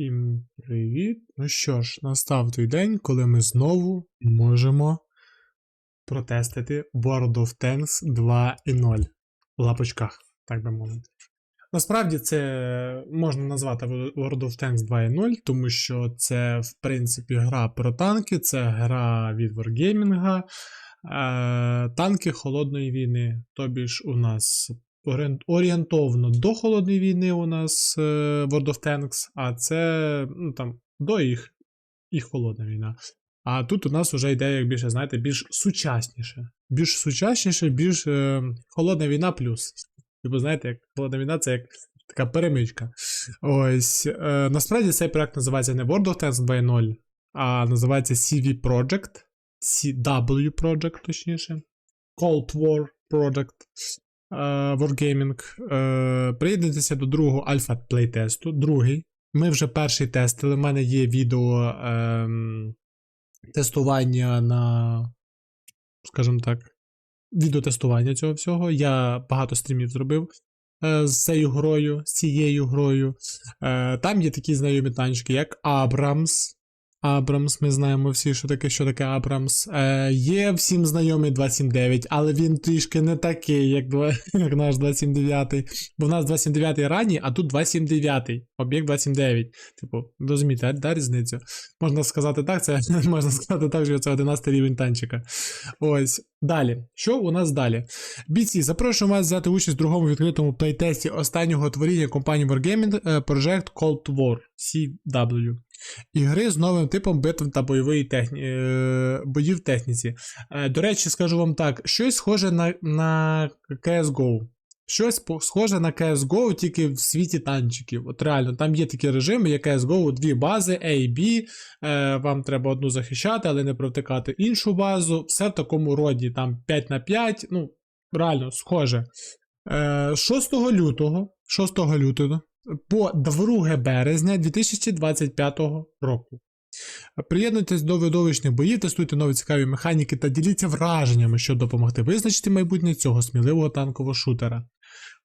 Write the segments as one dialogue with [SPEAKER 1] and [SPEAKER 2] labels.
[SPEAKER 1] Всім привіт. Ну що ж, настав той день, коли ми знову можемо протестити World of Tanks 2.0 в лапочках, так би мовити. Насправді це можна назвати World of Tanks 2.0, тому що це, в принципі, гра про танки, це гра від Wargaming, е, танки холодної війни. Тобі ж у нас орієнтовно до холодної війни у нас е, World of Tanks, а це ну, там, до їх, їх холодна війна. А тут у нас вже йде, як більше, знаєте, більш сучасніше. Більш сучасніше, більш е, холодна війна плюс. Типу, знаєте, як холодна війна це як така перемичка. Ось. Е, насправді цей проект називається не World of Tanks 2.0, а називається CV Project. CW Project, точніше. Cold War Project. Е, Wargaming. Е, приєднуйтеся до другого альфа плейтесту. Другий. Ми вже перший тестили. У мене є відео ем, тестування на, скажімо так, відеотестування цього всього. Я багато стрімів зробив е, з цією грою, з цією грою. Е, там є такі знайомі танчики, як Абрамс. Абрамс, ми знаємо всі, що таке, що таке Абрамс. Е, є всім знайомий 279, але він трішки не такий, як, як наш 279. Бо в нас 279 ранній, а тут 279, об'єкт 279. Типу, розумієте, да, різницю? Можна сказати так, це можна сказати так, що це 11 рівень танчика. Ось. Далі. Що у нас далі? Бійці, запрошую вас взяти участь в другому відкритому плейтесті останнього творіння компанії Wargaming е, Project Cold War CW. Ігри з новим типом битв та бойової техні... е, боїв техніці. Е, До речі, скажу вам так: щось схоже на, на CSGO. Щось схоже на CSGO, тільки в світі танчиків. От реально, там є такі режими, як CSGO, дві бази, A B. Е, вам треба одну захищати, але не провтикати іншу базу. Все в такому роді, там 5 на 5. Ну, реально, схоже. Е, 6 лютого, 6 лютого по 2 березня 2025 року. Приєднуйтесь до видовищних боїв, тестуйте нові цікаві механіки та діліться враженнями, щоб допомогти визначити майбутнє цього сміливого танкового шутера.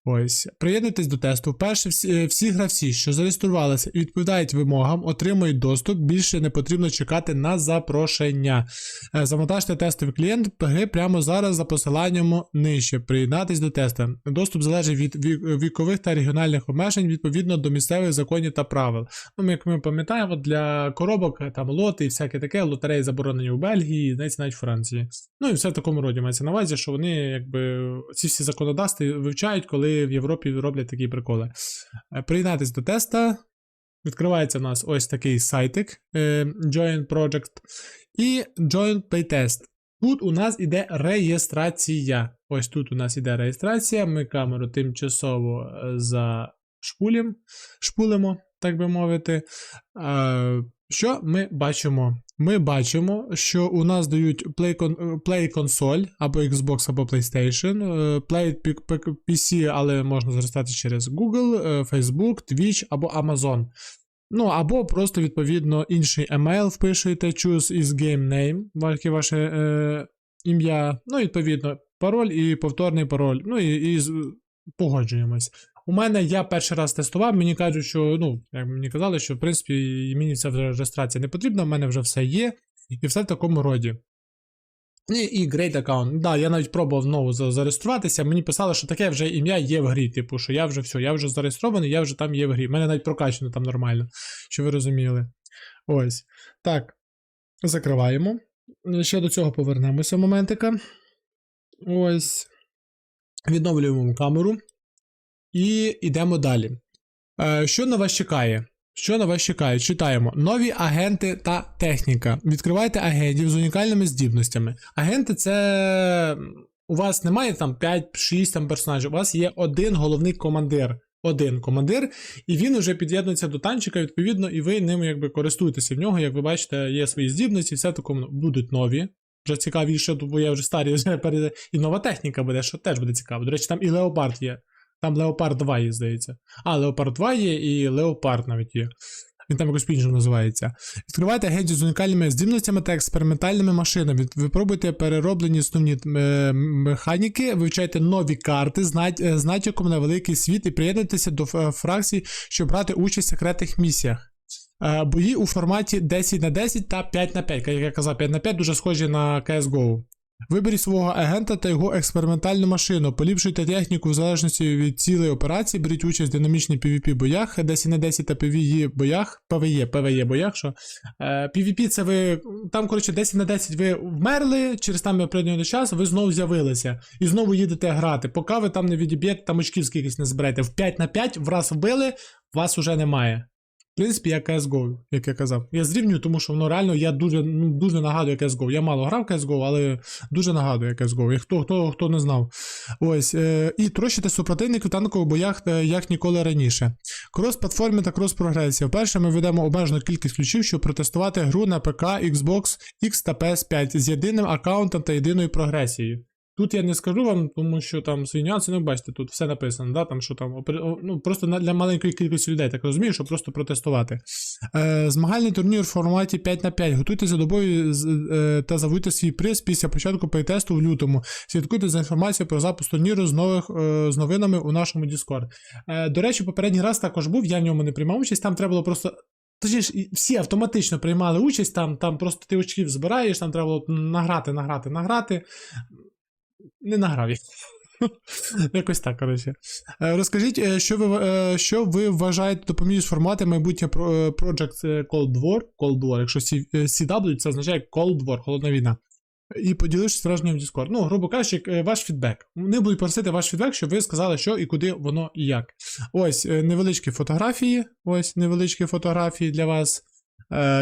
[SPEAKER 1] Ось, приєднуйтесь до тесту. Вперше всі, е, всі гравці, що зареєструвалися і відповідають вимогам, отримують доступ. Більше не потрібно чекати на запрошення. Е, Завантажте тестовий клієнт гри прямо зараз за посиланням нижче. Приєднатись до тесту. Доступ залежить від вікових та регіональних обмежень відповідно до місцевих законів та правил. Ну, як ми пам'ятаємо, для коробок е, там лоти і всяке таке, лотереї заборонені у Бельгії, навіть в Франції. Ну і все в такому роді мається на увазі, що вони якби ці всі законодавства вивчають, коли в Європі роблять такі приколи. Е, Приєднатись до теста. Відкривається у нас ось такий сайтик е, Join Project і Join Playtest. Тут у нас іде реєстрація. Ось тут у нас іде реєстрація. Ми камеру тимчасово е, зашпулім, шпулимо, так би мовити. Що ми бачимо? Ми бачимо, що у нас дають Play, консоль або Xbox, або PlayStation, е, Play PC, але можна зростати через Google, е, Facebook, Twitch або Amazon. Ну, або просто, відповідно, інший email впишете, choose is game name, яке ваше е, ім'я. Ну, відповідно, пароль і повторний пароль. Ну і, і погоджуємось. У мене я перший раз тестував, мені кажуть, що, ну, як мені казали, що в принципі мені ця вже реєстрація не потрібна, в мене вже все є, і все в такому роді. І, і Great Account. Да, я навіть пробував знову зареєструватися. Мені писали, що таке вже ім'я є в грі. Типу, що я вже все, я вже зареєстрований, я вже там є в грі. У мене навіть прокачано там нормально, що ви розуміли. Ось. Так. Закриваємо. Ще до цього повернемося моментика. Ось. Відновлюємо камеру. І йдемо далі. Е, що на вас чекає? Що на вас чекає? Читаємо. Нові агенти та техніка. Відкривайте агентів з унікальними здібностями. Агенти це. У вас немає там 5-6 там персонажів, у вас є один головний командир. Один командир, і він уже під'єднується до танчика, відповідно, і ви ним якби користуєтеся в нього. Як ви бачите, є свої здібності, все такому будуть нові. Вже цікавіше, бо я вже старі вже перед... І нова техніка буде, що теж буде цікаво. До речі, там і Леопард є. Там Леопард 2 є, здається. А, Леопард 2 є і Леопард навіть є. Він там якось по-іншому називається. Відкривайте агентів з унікальними здібностями та експериментальними машинами. Випробуйте перероблені основні е, механіки, вивчайте нові карти з е, натяком на великий світ і приєднуйтеся до фракцій, щоб брати участь в секретних місіях. Е, бої у форматі 10 на 10 та 5 на 5. Як я казав, 5 на 5 дуже схожі на CSGO. Виберіть свого агента та його експериментальну машину. Поліпшуйте техніку в залежності від цілей операції. Беріть участь в динамічній PvP боях, 10 на 10 та PvE боях, PvE, PvE боях. Що? Е, PvP це ви. Там, коротше, 10 на 10 ви вмерли, через там определений час ви знову з'явилися. І знову їдете грати. Поки ви там не відіб'єте, там очків скількись не зберете. В 5 на 5 враз вбили, вас уже немає. В принципі, як CSGO, як я казав. Я зрівнюю, тому що воно реально я дуже, ну, дуже нагадує CSGO. Я мало грав CSGO, але дуже нагадує CSGO. І хто, хто, хто не знав. Ось. Е, і трощите супротивників в танкових боях, е, як ніколи раніше. Крос-платформи та крос-прогресія. Вперше ми ведемо обмежену кількість ключів, щоб протестувати гру на ПК, Xbox X та PS5 з єдиним аккаунтом та єдиною прогресією. Тут я не скажу вам, тому що там свої нюанси, ну бачите, тут все написано, да, там що там, ну просто для маленької кількості людей, так розумію, щоб просто протестувати. Е, змагальний турнір в форматі 5 на 5. Готуйтеся до бою е, та завуйте свій приз після початку пейтесту в лютому. Слідкуйте за інформацією про запуск турніру з, нових, е, з новинами у нашому Discord. Е, до речі, попередній раз також був, я в ньому не приймав участь, там треба було просто. Точніше, всі автоматично приймали участь, там, там просто ти очків збираєш, там треба було награти, награти, награти. Не награв я. Якось так, коротше. Е, Розкажіть, е, що ви, е, що ви вважаєте допоміжні формати майбутнє Project Cold War, Cold War, якщо CW, це означає Cold War, холодна війна. І поділившись враженням в Discord. Ну, грубо кажучи, ваш фідбек. Не буду просити ваш фідбек, щоб ви сказали, що і куди воно і як. Ось невеличкі фотографії. Ось невеличкі фотографії для вас.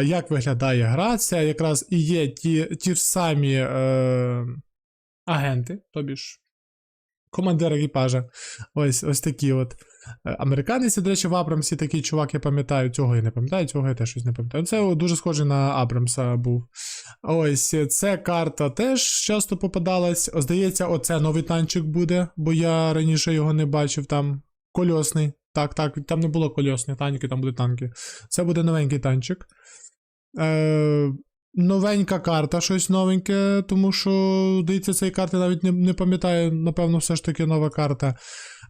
[SPEAKER 1] Як виглядає гра? Це якраз і є ті, ті ж самі е, агенти, тобі ж командир екіпажа. Ось ось такі от. Е, Американець, до речі, в Абрамсі такий чувак, я пам'ятаю, цього я не пам'ятаю, цього я теж щось не пам'ятаю. Це дуже схоже на Абрамса був. Ось ця карта теж часто попадалась. Здається, оце новий танчик буде, бо я раніше його не бачив там. Кольосний. Так, так, там не було кольосних танків, там були танки. Це буде новенький танчик. Е, новенька карта, щось новеньке, тому що, здається, цієї карти навіть не, не пам'ятаю, напевно, все ж таки нова карта.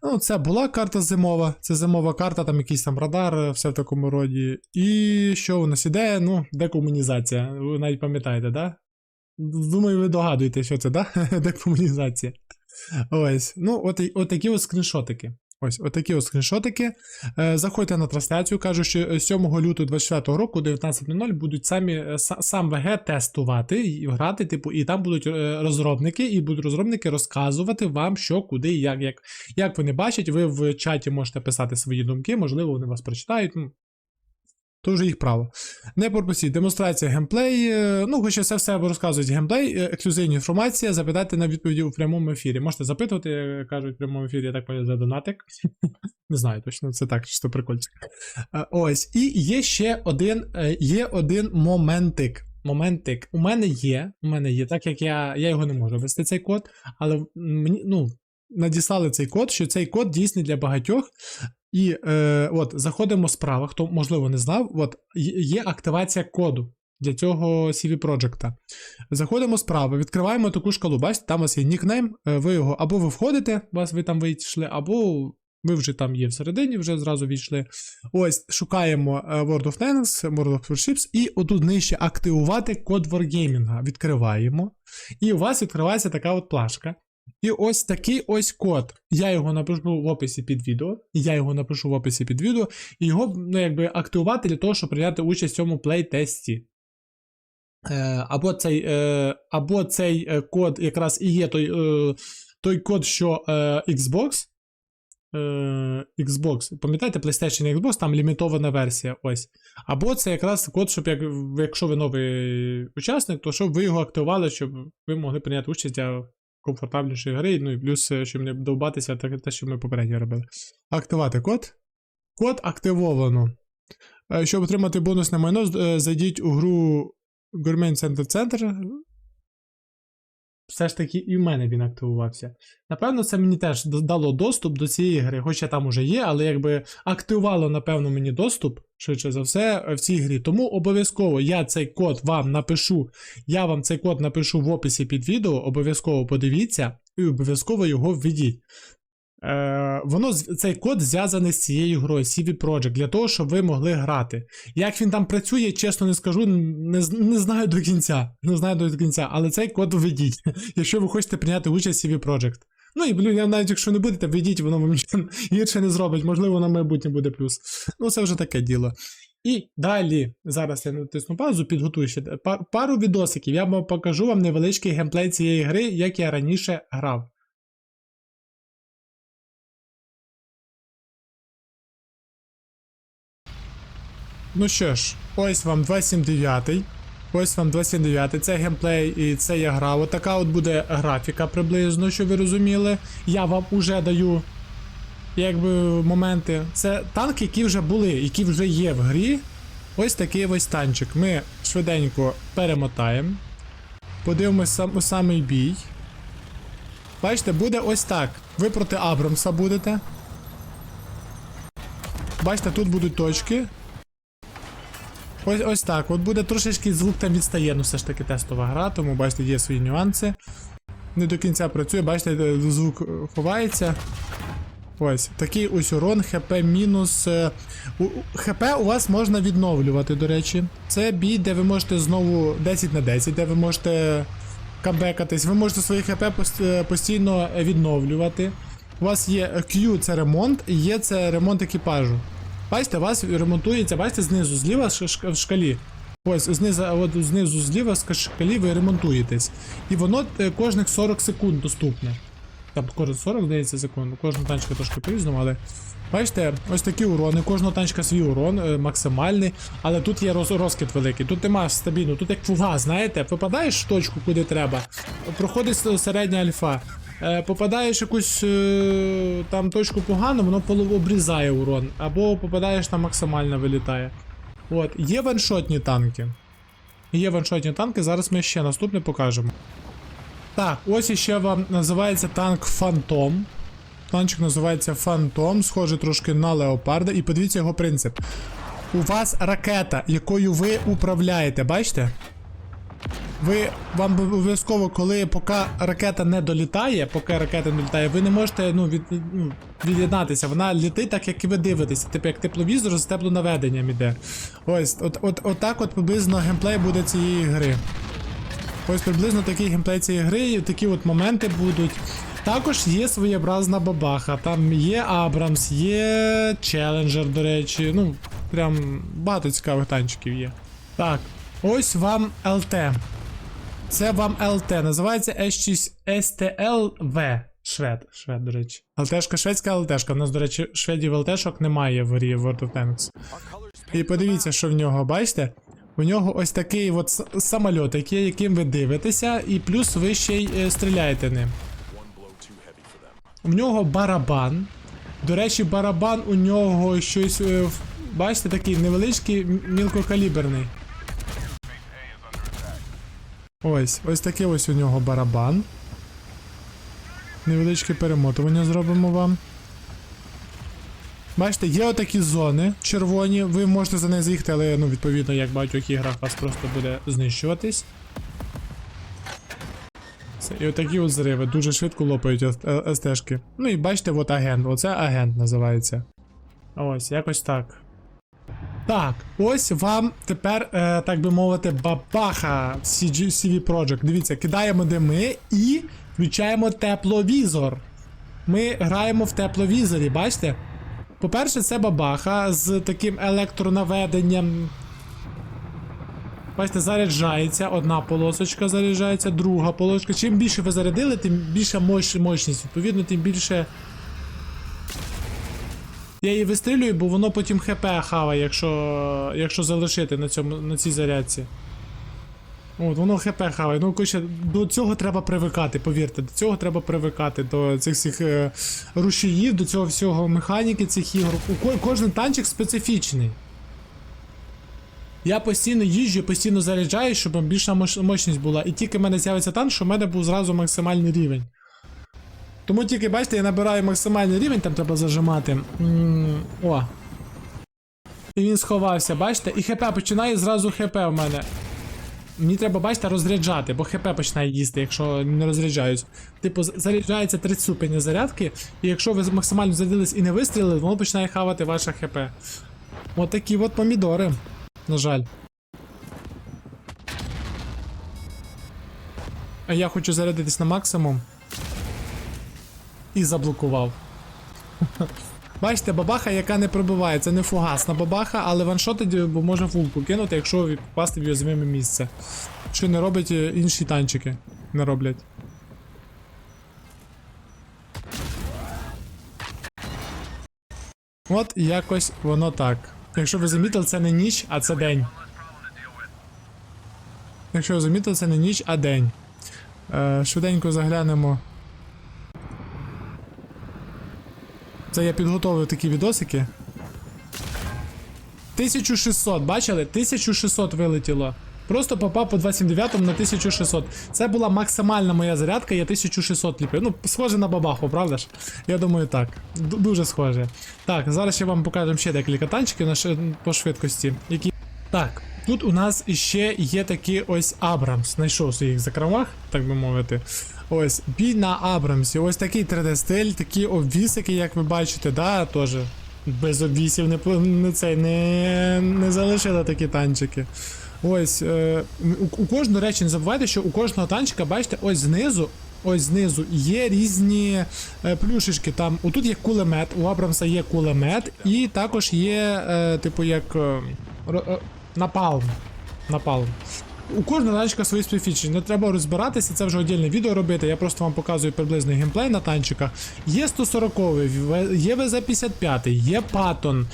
[SPEAKER 1] Ну, це була карта зимова, це зимова карта, там якийсь там радар, е, все в такому роді. І що у нас іде? Ну, декомунізація. Ви навіть пам'ятаєте, да? Думаю, ви догадуєте, що це, да? Декомунізація. Ось. Ну, от, от такі от скріншотики. Ось, отакі от скріншотики. Е, заходьте на трансляцію. Кажу, що е, 7 лютого 24 року, 19.00, будуть самі е, сам ВГ тестувати і грати, типу, і там будуть е, розробники, і будуть розробники розказувати вам, що, куди, і як. Як, як вони бачать, ви в чаті можете писати свої думки, можливо, вони вас прочитають. Ну, то вже їх право. Не пропустіть. Демонстрація геймплей. е, Ну, хоча це все розказують геймплей, е, ексклюзивна інформація, запитайте на відповіді у прямому ефірі. Можете запитувати, е, кажуть в прямому ефірі, я так поняв, за донатик. Не знаю точно, це так, чисто прикольчик. Ось. І є ще один, є один моментик. Моментик. У мене є, у мене є, так як я, я його не можу ввести цей код, але мені, ну, надіслали цей код, що цей код дійсний для багатьох. І е, от заходимо справа, хто можливо не знав, от є- активація коду для цього CV Project. Заходимо справа, відкриваємо таку шкалу. Бачите, там у вас є нікнейм, е, ви його або ви входите, вас ви там вийшли, або ви вже там є всередині, вже зразу війшли. Ось, шукаємо е, World of Tanks, World of Warships, і отут нижче активувати код Wargaming. Відкриваємо. І у вас відкривається така от плашка. І ось такий ось код. Я його напишу в описі під відео. Я його напишу в описі під відео, і його ну, якби активувати для того, щоб прийняти участь в цьому плейтесті. Е, або цей, е, або цей е, код якраз і є той, е, той код, що е, Xbox. Е, Xbox. Пам'ятаєте, PlayStation Xbox, там лімітована версія. Ось. Або це якраз код, щоб як, якщо ви новий учасник, то щоб ви його активували, щоб ви могли прийняти участь для комфортабельнішої гри, ну і плюс, е, щоб не довбатися так, те, що ми попередньо робили. Активувати код. Код активовано. Е, Щоб отримати бонусне майно, е, зайдіть у гру Gourmet Center Center. Все ж таки, і в мене він активувався. Напевно, це мені теж дало доступ до цієї гри, хоча там уже є, але якби активувало, напевно, мені доступ, швидше за все, е, в цій грі. Тому обов'язково я цей код вам напишу. Я вам цей код напишу в описі під відео, обов'язково подивіться і обов'язково його введіть. Е, воно цей код зв'язаний з цією грою CV Project, для того, щоб ви могли грати. Як він там працює, чесно не скажу, не, не знаю до кінця. Не знаю до кінця, але цей код введіть, якщо ви хочете прийняти участь в CV Project. Ну і блін, навіть якщо не будете, введіть, воно вам гірше не зробить, можливо, на майбутнє буде плюс. Ну, це вже таке діло. І далі, зараз я натисну паузу, підготую ще па- пару відосиків. Я покажу вам невеличкий геймплей цієї гри, як я раніше грав. Ну що ж, ось вам 279. Ось вам 279. Це геймплей і це я грав. Отака от буде графіка приблизно, що ви розуміли. Я вам уже даю якби моменти. Це танки, які вже були, які вже є в грі. Ось такий ось танчик. Ми швиденько перемотаємо. Подивимось сам, у самий бій. Бачите, буде ось так. Ви проти Абрамса будете. Бачите, тут будуть точки. Ось ось так. От буде трошечки звук там відстає, ну все ж таки тестова гра, тому бачите, є свої нюанси. Не до кінця працює, бачите, е, звук е, ховається. Ось, такий ось урон, ХП мінус. е, ХП у вас можна відновлювати, до речі. Це бій, де ви можете знову 10 на 10, де ви можете камбекатись. Ви можете свої ХП постійно відновлювати. У вас є Q це ремонт, і є це ремонт екіпажу. Бачите, вас ремонтується, бачите, знизу, зліва в шкалі. Ось знизу, от знизу зліва з шкалі ви ремонтуєтесь. І воно е, кожних 40 секунд доступне. Там кожен 40, здається, секунд. Кожна танчика трошки по-різному, але. Бачите, ось такі урони, кожного танчика свій урон, е, максимальний, але тут є роз, розкид великий, тут нема стабільно, тут як фуга, знаєте, попадаєш в точку, куди треба, проходить середня альфа. Е, попадаєш якусь е, там точку погану, воно полу- обрізає урон, або попадаєш там максимально вилітає. От, є ваншотні танки. Є ваншотні танки, зараз ми ще наступне покажемо. Так, ось іще вам називається танк Фантом. Танчик називається Фантом, схожий трошки на Леопарда. І подивіться його принцип. У вас ракета, якою ви управляєте, бачите? Ви вам обов'язково, коли поки ракета не долітає, поки ракета не долітає, ви не можете ну, від, ну, від'єднатися. Вона літить так, як і ви дивитеся. Типу як тепловізор з теплонаведенням іде. Ось, от, от, от так от приблизно геймплей буде цієї гри. Ось приблизно такий геймплей цієї гри, і такі от моменти будуть. Також є своєобразна бабаха. Там є Абрамс, є Челенджер, до речі. Ну, прям багато цікавих танчиків є. Так, ось вам ЛТ. Це вам ЛТ. Називається S6 STLV. Швед, швед, до речі. ЛТшка, шведська ЛТшка. У нас, до речі, шведів ЛТшок немає в грі World of Tanks. І подивіться, що в нього, бачите? У нього ось такий от самольот, яким ви дивитеся, і плюс ви ще й е, стріляєте ним. У нього барабан. До речі, барабан у нього щось. е, Бачите, такий невеличкий, мілкокаліберний. Ось, ось такий ось у нього барабан. Невеличке перемотування зробимо вам. Бачите, є отакі зони червоні, ви можете за неї заїхати, але ну, відповідно, як в багатьох іграх, вас просто буде знищуватись. Це, і отакі от зриви дуже швидко лопають е, СТшки. Ну і бачите, от агент. Оце агент називається. Ось, якось так. Так, ось вам тепер, е, так би мовити, бабаха CV Project. Дивіться, кидаємо де ми і включаємо тепловізор. Ми граємо в тепловізорі, бачите? По-перше, це бабаха з таким електронаведенням. Бачите, заряджається. Одна полосочка заряджається, друга полосочка. Чим більше ви зарядили, тим більша мощ, мощність. Відповідно, тим більше. Я її вистрілюю, бо воно потім ХП хаває, якщо, якщо залишити на, цьому, на цій зарядці. От, воно ХП хаває. Ну, коротше, до цього треба привикати, повірте, до цього треба привикати, до цих всіх е, рушіїв, до цього всього механіки цих ігор. У ко- кожен танчик специфічний. Я постійно їжджу, постійно заряджаю, щоб більша мощ- мощність була. І тільки в мене з'явиться танк, що в мене був зразу максимальний рівень. Тому тільки, бачите, я набираю максимальний рівень, там треба зажимати. М, О. І він сховався, бачите? І ХП починає зразу ХП в мене. Мені треба, бачите, розряджати, бо ХП починає їсти, якщо не розряджаюсь. Типу, заряджається 3 ступені зарядки, і якщо ви максимально зарядились і не вистрілили, воно починає хавати ваше ХП. От такі от помідори. На жаль. А я хочу зарядитись на максимум. І заблокував. Бачите, бабаха, яка не пробиває, це не фугасна бабаха, але ваншотить, бо може фулку кинути, якщо попасти в уязвиме місце. Що не робить е, інші танчики. Не роблять. От якось воно так. Якщо ви замітили, це не ніч, а це день. Якщо ви замітили, це не ніч, а день. Е, швиденько заглянемо. Це я підготовив такі відосики. 1600, бачили? 1600 вилетіло. Просто попав по 279 на 1600. Це була максимальна моя зарядка, я 1600 ліпив. Ну, схоже на бабаху, правда ж? Я думаю, так. Д- дуже схоже. Так, зараз ще вам покажемо ще декілька танчиків на по швидкості. Які. Так, тут у нас іще є такий ось Абрамс. Знайшов у своїх закромах, так би мовити. Ось, бій на Абрамсі. Ось такий 3D-стиль, такі обвісики, як ви бачите, да, теж. Без обвісів не, не, цей, не, не залишили такі танчики. Ось, е, у, у кожного речі не забувайте, що у кожного танчика, бачите, ось знизу. Ось знизу є різні е, плюшечки. Там отут є кулемет, у Абрамса є кулемет, і також є, е, типу, як е, е, напалм. Напалм. У кожного танчика свої специфічні. Не треба розбиратися, це вже окреме відео робити. Я просто вам показую приблизний геймплей на танчиках. Є 140, є ВЗ-55, є Паттон,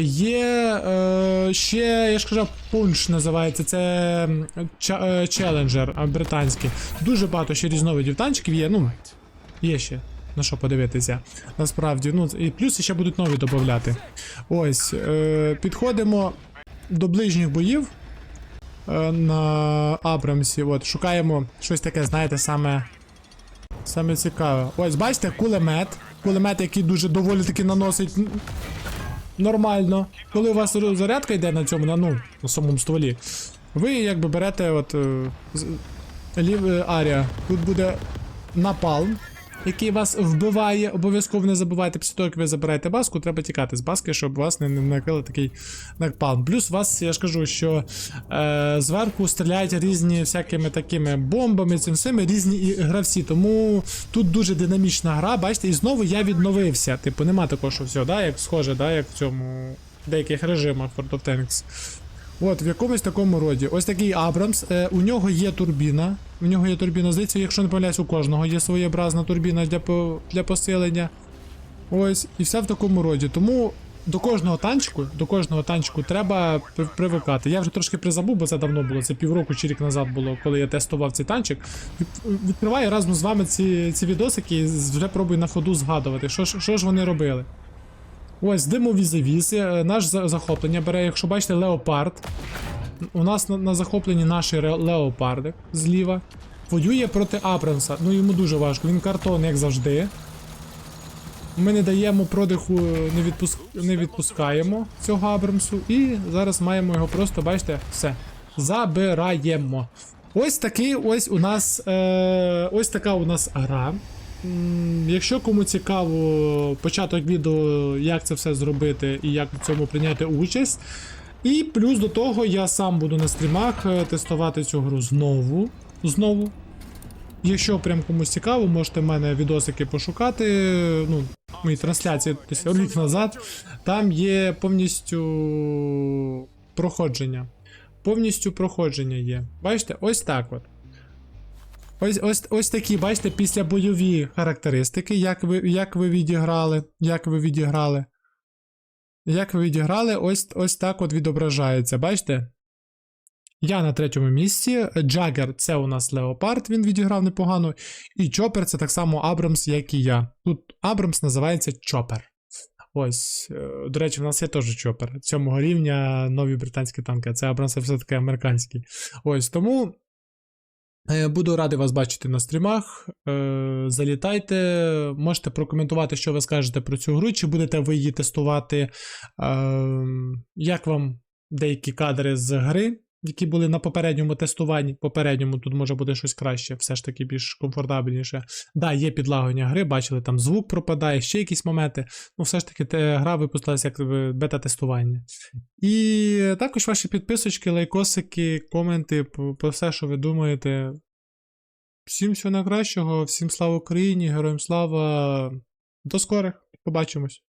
[SPEAKER 1] є е, ще, я ж казав, пунш називається. Це е, челенджер британський. Дуже багато ще різновидів танчиків є. Ну, є ще. На що подивитися. Насправді, ну і плюс ще будуть нові додати. Ось, е, підходимо до ближніх боїв на Абрамсі. От, шукаємо щось таке, знаєте, саме. Саме цікаве. Ось, бачите, кулемет. Кулемет, який дуже доволі таки наносить нормально. Коли у вас зарядка йде на цьому, на, ну, на самому стволі, ви якби берете от е, лів е, арія. Тут буде напалм, який вас вбиває. Обов'язково не забувайте, після того, як ви забираєте баску, треба тікати з баски, щоб вас не, накрили такий напалм. Плюс вас, я ж кажу, що е, зверху стріляють різні всякими такими бомбами, цим всіми різні гравці. Тому тут дуже динамічна гра. Бачите, і знову я відновився. Типу, нема такого, що все, да, як схоже, да, як в цьому деяких режимах World of Tanks. От, в якомусь такому роді. Ось такий Абрамс. Е, у нього є турбіна. У нього є турбіна. Здається, якщо не помиляюсь, у кожного є своєобразна турбіна для, по- для посилення. Ось, і все в такому роді. Тому до кожного танчику, до кожного танчику треба при- привикати. Я вже трошки призабув, бо це давно було. Це півроку чи рік назад було, коли я тестував цей танчик. Відкриваю разом з вами ці, ці відосики і вже пробую на ходу згадувати, що, що ж вони робили. Ось, димові завіси. е, Наш захоплення бере, якщо бачите, леопард. У нас на, на захопленні наш ре- леопардик зліва. Воює проти Абрамса. Ну йому дуже важко. Він картон, як завжди. Ми не даємо продиху, не, відпуск... не відпускаємо цього Абрамсу. І зараз маємо його просто, бачите, все. Забираємо. Ось такий ось у нас. Е... Ось така у нас гра. Якщо кому цікаво початок відео, як це все зробити і як в цьому прийняти участь. І плюс до того я сам буду на стрімах е, тестувати цю гру знову. Знову. Якщо прям комусь цікаво, можете в мене відосики пошукати. Ну, мої трансляції рік назад. Там є повністю проходження. Повністю проходження є. Бачите, ось так от. Ось, ось, ось такі, бачите, після бойові характеристики, як ви, як ви відіграли. Як ви відіграли. Як ви відіграли, ось, ось так от відображається. Бачите? Я на третьому місці. Джаггер це у нас Леопард, він відіграв непогано. І Чопер це так само Абрамс, як і я. Тут Абрамс називається Чопер. Ось, е, до речі, в нас є теж Чопер. Сьомого рівня нові британські танки, це Абрамс все-таки американський. Ось тому. Е, Буду радий вас бачити на стрімах. Е, Залітайте, можете прокоментувати, що ви скажете про цю гру, чи будете ви її тестувати. Е, Як вам деякі кадри з гри? Які були на попередньому тестуванні. Попередньому тут може бути щось краще, все ж таки більш комфортабельніше. Да, є підлагування гри, бачили, там звук пропадає, ще якісь моменти. Ну, все ж таки, те, гра випустилася як е, бета-тестування. І також ваші підписочки, лайкосики, коменти про все, що ви думаєте. Всім всього найкращого, всім слава Україні, героям слава. До скорих, побачимось.